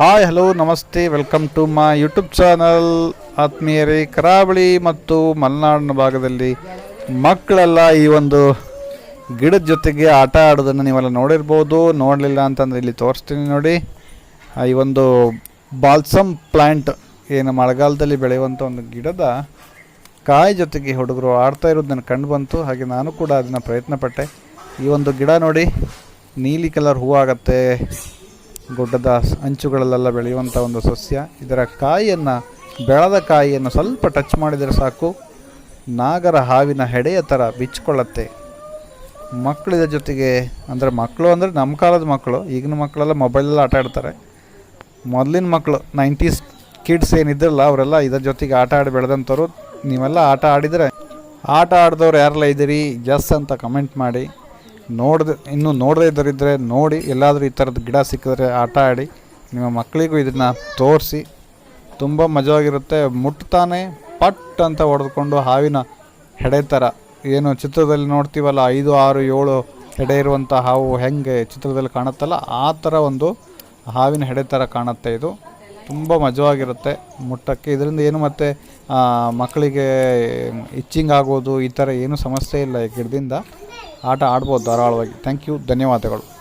Hi, hello, ನಮಸ್ತೆ, welcome to my YouTube channel. ಆತ್ಮೀಯರೇ, ಕರಾವಳಿ ಮತ್ತು ಮಲೆನಾಡಿನ ಭಾಗದಲ್ಲಿ ಮಕ್ಕಳೆಲ್ಲ ಈ ಒಂದು ಗಿಡದ ಜೊತೆಗೆ ಆಟ ಆಡೋದನ್ನು ನೀವೆಲ್ಲ ನೋಡಿರ್ಬೋದು. ನೋಡಲಿಲ್ಲ ಅಂತಂದರೆ ಇಲ್ಲಿ ತೋರಿಸ್ತೀನಿ ನೋಡಿ. ಈ ಒಂದು ಬಾಲ್ಸಮ್ ಪ್ಲ್ಯಾಂಟ್ ಏನು ಮಳೆಗಾಲದಲ್ಲಿ ಬೆಳೆಯುವಂಥ ಒಂದು ಗಿಡದ ಕಾಯಿ ಜೊತೆಗೆ ಹುಡುಗರು ಆಡ್ತಾ ಇರೋದು ಕಂಡು ಬಂತು. ಹಾಗೆ ನಾನು ಕೂಡ ಅದನ್ನು ಪ್ರಯತ್ನ ಪಟ್ಟೆ ಈ ಒಂದು ಗಿಡ ನೋಡಿ, ನೀಲಿ ಕಲರ್ ಹೂವು ಆಗುತ್ತೆ ಗುಡ್ಡದ ಅಂಚುಗಳಲ್ಲೆಲ್ಲ ಬೆಳೆಯುವಂಥ ಒಂದು ಸಸ್ಯ. ಇದರ ಕಾಯಿಯನ್ನು, ಬೆಳೆದ ಕಾಯಿಯನ್ನು ಸ್ವಲ್ಪ ಟಚ್ ಮಾಡಿದರೆ ಸಾಕು. ನಾಗರ ಹಾವಿನ ಹೆಡೆಯ ಥರ ಬಿಚ್ಚಿಕೊಳ್ಳುತ್ತೆ ಮಕ್ಕಳಿದ ಜೊತೆಗೆ, ಅಂದರೆ ಮಕ್ಕಳು ಅಂದರೆ ನಮ್ಮ ಕಾಲದ ಮಕ್ಕಳು, ಈಗಿನ ಮಕ್ಕಳೆಲ್ಲ ಮೊಬೈಲಲ್ಲಿ ಆಟ ಆಡ್ತಾರೆ. ಮೊದಲಿನ ಮಕ್ಕಳು ನೈಂಟೀಸ್ ಕಿಡ್ಸ್ ಏನಿದ್ರಲ್ಲ, ಅವರೆಲ್ಲ ಇದರ ಜೊತೆಗೆ ಆಟ ಆಡಿ ಬೆಳೆದಂಥವ್ರು. ನೀವೆಲ್ಲ ಆಟ ಆಡಿದರೆ, ಆಟ ಆಡಿದವ್ರು ಯಾರೆಲ್ಲ ಇದ್ದೀರಿ? ಜಸ್ ಅಂತ ಕಮೆಂಟ್ ಮಾಡಿ. ನೋಡ್ದೆ, ಇನ್ನೂ ನೋಡದೇ ಇದ್ದರಿದ್ದರೆ ನೋಡಿ, ಎಲ್ಲಾದರೂ ಈ ಥರದ ಗಿಡ ಸಿಕ್ಕಿದ್ರೆ ಆಟ ಆಡಿ, ನಿಮ್ಮ ಮಕ್ಕಳಿಗೂ ಇದನ್ನು ತೋರಿಸಿ. ತುಂಬ ಮಜವಾಗಿರುತ್ತೆ, ಮುಟ್ತಾನೆ ಪಟ್ ಅಂತ ಹೊಡೆದುಕೊಂಡು ಹಾವಿನ ಹೆಡೆ ಥರ ಏನು ಚಿತ್ರದಲ್ಲಿ ನೋಡ್ತೀವಲ್ಲ, ಐದು, ಆರು, ಏಳು ಹೆಡೆ ಇರುವಂಥ ಹಾವು ಹೆಂಗೆ ಚಿತ್ರದಲ್ಲಿ ಕಾಣುತ್ತಲ್ಲ, ಆ ಥರ ಒಂದು ಹಾವಿನ ಹೆಡೆ ಥರ ಕಾಣುತ್ತೆ ಇದು. ತುಂಬ ಮಜವಾಗಿರುತ್ತೆ ಮುಟ್ಟಕ್ಕೆ. ಇದರಿಂದ ಏನು ಮತ್ತು ಮಕ್ಕಳಿಗೆ ಇಚ್ಚಿಂಗ್ ಆಗೋದು, ಈ ಥರ ಏನು ಸಮಸ್ಯೆ ಇಲ್ಲ ಈ ಗಿಡದಿಂದ. ಆಟ ಆಡ್ಬೋದು ಧಾರಾಳವಾಗಿ. ಥ್ಯಾಂಕ್ ಯು ಧನ್ಯವಾದಗಳು.